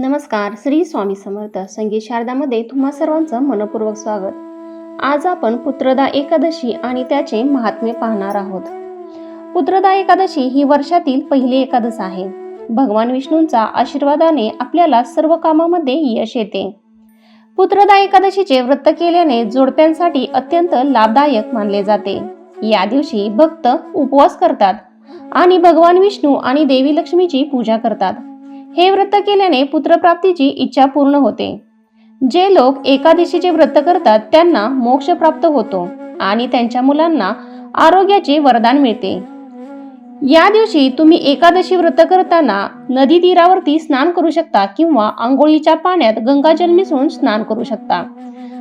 नमस्कार श्री स्वामी समर्थ. संगीत शारदामध्ये तुम्हा सर्वांचं मनपूर्वक स्वागत. आज आपण पुत्रदा एकादशी आणि त्याचे महात्म्य पाहणार आहोत. पुत्रदा एकादशी ही वर्षातील पहिली एकादश आहे. भगवान विष्णूंचा आशीर्वादाने आपल्याला सर्व कामामध्ये यश येते. पुत्रदा एकादशीचे व्रत केल्याने जोडप्यांसाठी अत्यंत लाभदायक मानले जाते. या दिवशी भक्त उपवास करतात आणि भगवान विष्णू आणि देवी लक्ष्मीची पूजा करतात. हे व्रत केल्याने पुत्रप्राप्तीची इच्छा पूर्ण होते. जे लोक एकादशीचे व्रत करतात त्यांना मोक्ष प्राप्त होतो आणि त्यांच्या मुलांना आरोग्याचे वरदान मिळते. या दिवशी तुम्ही एकादशी व्रत करताना नदी तीरावरती स्नान करू शकता किंवा आंघोळीच्या पाण्यात गंगाजल मिसळून स्नान करू शकता.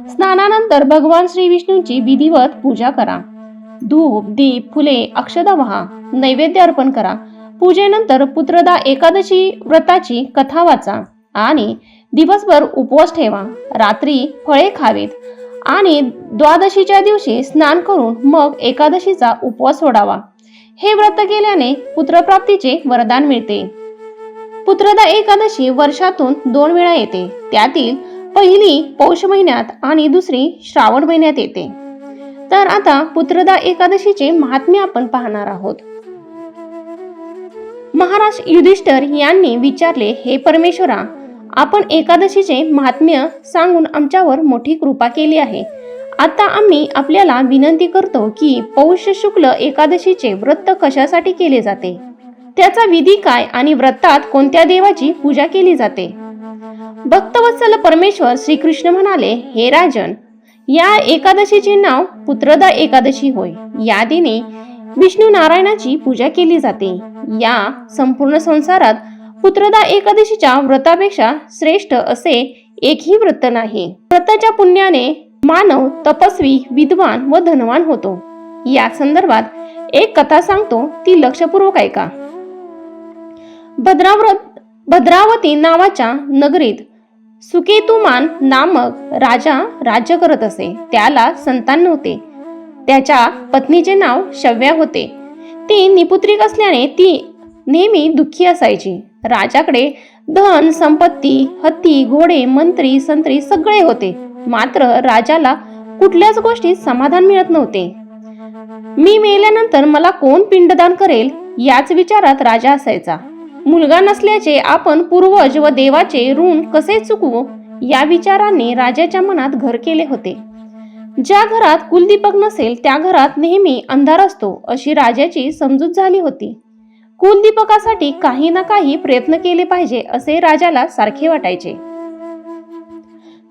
स्नानानंतर भगवान श्री विष्णूंची विधिवत पूजा करा. धूप दीप फुले अक्षदा व्हा नैवेद्य अर्पण करा. पूजेनंतर पुत्रदा एकादशी व्रताची कथा वाचा आणि दिवसभर उपवास ठेवा. रात्री फळे खावीत आणि द्वादशीच्या दिवशी स्नान करून मग एकादशीचा उपवास सोडावा. हे व्रत केल्याने पुत्रप्राप्तीचे वरदान मिळते. पुत्रदा एकादशी वर्षातून दोन वेळा येते. त्यातील पहिली पौष महिन्यात आणि दुसरी श्रावण महिन्यात येते. तर आता पुत्रदा एकादशीचे महात्म्य आपण पाहणार आहोत. महाराज युधिष्ठर यांनी विचारले हे परमेश्वरा आपण एकादशीचे महात्म्य सांगून आमच्यावर मोठी कृपा केली आहे. आता आम्ही आपल्याला विनंती करतो की पौष शुक्ल एकादशीचे व्रत कशासाठी केले जाते? त्याचा विधी काय आणि व्रतात कोणत्या देवाची पूजा केली जाते? भक्तवत्सल परमेश्वर श्रीकृष्ण म्हणाले हे राजन या एकादशीचे नाव पुत्रदा एकादशी होय. या दिनी विष्णू नारायणाची पूजा केली जाते. या संपूर्ण संसारात पुत्रदा एकादशीच्या व्रतापेक्षा श्रेष्ठ असे एकही व्रत नाही. व्रताच्या पुण्याने मानव तपस्वी विद्वान व धनवान होतो. या संदर्भात एक कथा सांगतो ती लक्षपूर्वक ऐका. भद्राव्रत भद्रावती नावाच्या नगरीत सुकेतुमान नामक राजा राज्य करत असे. त्याला संतान नव्हते त्याच्या पत्नीचे नाव शव्या होते. ती निपुत्रिक असल्याने ती नेहमी दुःखी असायची. राजाकडे धन संपत्ती हत्ती घोडे मंत्री संत्री सगळे होते. मात्र राजाला कुठल्याच गोष्टीत समाधान मिळत नव्हते. मी मेल्यानंतर मला कोण पिंडदान करेल? याच विचारात राजा असायचा. मुलगा नसल्याचे आपण पूर्वज व देवाचे ऋण कसे चुकवू? या विचाराने राजाच्या मनात घर केले होते. ज्या घरात कुलदीपक नसेल त्या घरात नेहमी अंधार असतो अशी राजाची समजूत झाली होती. कुलदीपकासाठी काही ना काही प्रयत्न केले पाहिजे असे राजाला सारखे वाटायचे.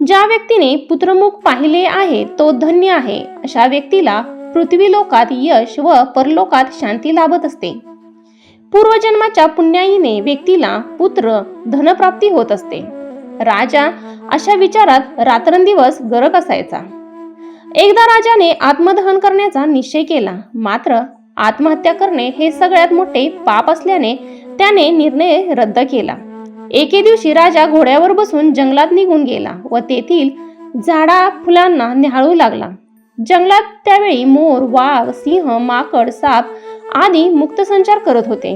ज्या व्यक्तीने पुत्रमुख पाहिले आहे तो धन्य आहे अशा व्यक्तीला पृथ्वी लोकात यश व परलोकात शांती लाभत असते. पूर्वजन्माच्या पुण्याईने व्यक्तीला पुत्र धनप्राप्ती होत असते. राजा अशा विचारात रात्रंदिवस गरक असायचा. एकदा राजाने आत्मदहन करण्याचा निश्चय केला. मात्र आत्महत्या करणे हे सगळ्यात मोठे पाप असल्याने त्याने निर्णय रद्द केला. एके दिवशी राजा घोड्यावर बसून जंगलात निघून गेला व तेथील झाडा फुलांना निहाळू लागला. जंगलात त्यावेळी मोर वाघ सिंह माकड साप आदी मुक्त संचार करत होते.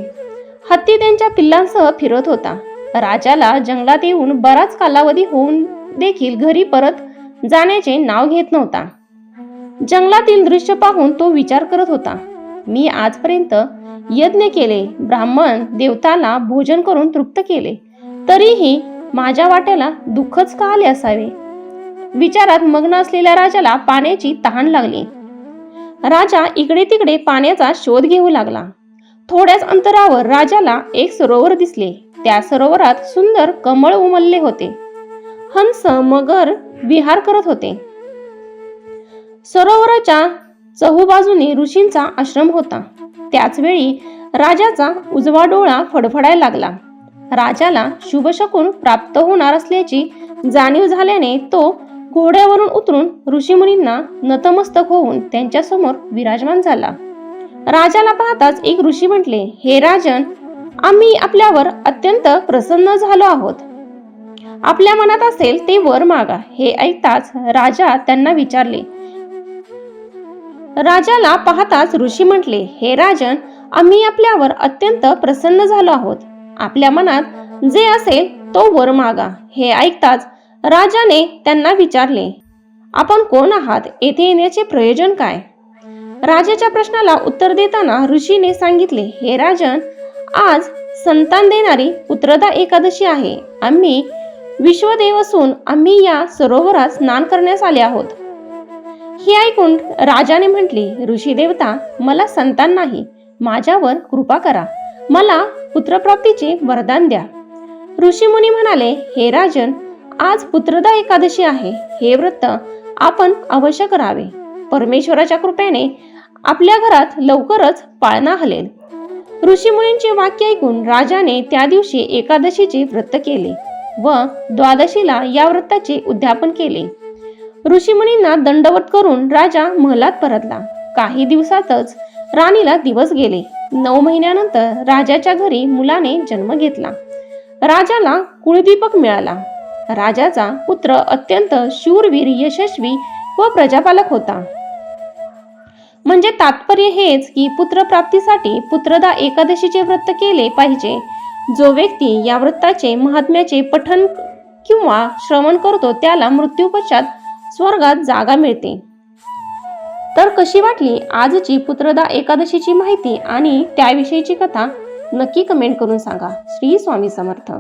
हत्ती त्यांच्या पिल्लांसह फिरत होता. राजाला जंगलात येऊन बराच कालावधी होऊन देखील घरी परत जाण्याचे नाव घेत नव्हता. जंगलातील दृश्य पाहून तो विचार करत होता मी आजपर्यंत यज्ञ केले ब्राह्मण देवताला भोजन करून तृप्त केले तरीही माझ्या वाट्याला दुःखच का आले असावे? विचारात मग्न असलेल्या राजाला पाण्याची तहान लागली. राजा इकडे तिकडे पाण्याचा शोध घेऊ लागला. थोड्याच अंतरावर राजाला एक सरोवर दिसले. त्या सरोवरात सुंदर कमळ उमलले होते. हंस मगर विहार करत होते. सरोवराच्या चहूबाजूने ऋषींचा आश्रम होता. त्याचवेळी राजाचा उजवा डोळा फडफडायला लागला. राजाला शुभशकून प्राप्त होणार असल्याची जाणीव झाल्याने तो घोड्यावरून उतरून ऋषीमुनींना नतमस्तक होऊन त्यांच्यासमोर विराजमान झाला. राजाला पाहताच एक ऋषी म्हटले हे राजन आम्ही आपल्यावर अत्यंत प्रसन्न झालो आहोत. आपल्या मनात असेल ते वर मागा. हे ऐकताच राजा त्यांना विचारले राजाला पाहताच ऋषी म्हटले हे राजन आम्ही आपल्यावर अत्यंत प्रसन्न झालो आहोत. आपल्या मनात जे असेल तो वर मागा. हे ऐकताच राजाने त्यांना विचारले आपण कोण आहात? येथे येण्याचे प्रयोजन काय? राजाच्या प्रश्नाला उत्तर देताना ऋषीने सांगितले हे राजन आज संतान देणारी पुत्रदा एकादशी आहे. आम्ही विश्वदेव असून आम्ही या सरोवरात स्नान करण्यास आले आहोत. हे ऐकून राजाने म्हटले ऋषी देवता मला संतान नाही. माझ्यावर कृपा करा. मला पुत्रप्राप्तीचे वरदान द्या. ऋषीमुनी म्हणाले हे राजन आज पुत्रदा एकादशी आहे. हे व्रत आपण अवश्य करावे. परमेश्वराच्या कृपेने आपल्या घरात लवकरच पाळणा हलेल. ऋषीमुनींचे वाक्य ऐकून राजाने त्या दिवशी एकादशीचे व्रत केले व द्वादशीला या व्रताचे उद्यापन केले. ऋषीमुनींना दंडवत करून राजा महलात परतला. काही दिवसातच राणीला दिवस गेले. नऊ महिन्यानंतर राजाच्या घरी मुलाने जन्म घेतला. राजाला कुळदीपक मिळाला. राजाचा पुत्र अत्यंत शूरवीर यशस्वी व प्रजापालक होता. म्हणजे तात्पर्य हेच की पुत्रप्राप्तीसाठी पुत्रदा एकादशीचे व्रत केले पाहिजे. जो व्यक्ती या व्रताचे महात्म्याचे पठन किंवा श्रवण करतो त्याला मृत्यूपश्चात स्वर्गात जागा मिळते. तर कशी वाटली आजची पुत्रदा एकादशीची माहिती आणि त्याविषयीची कथा नक्की कमेंट करून सांगा. श्री स्वामी समर्थ.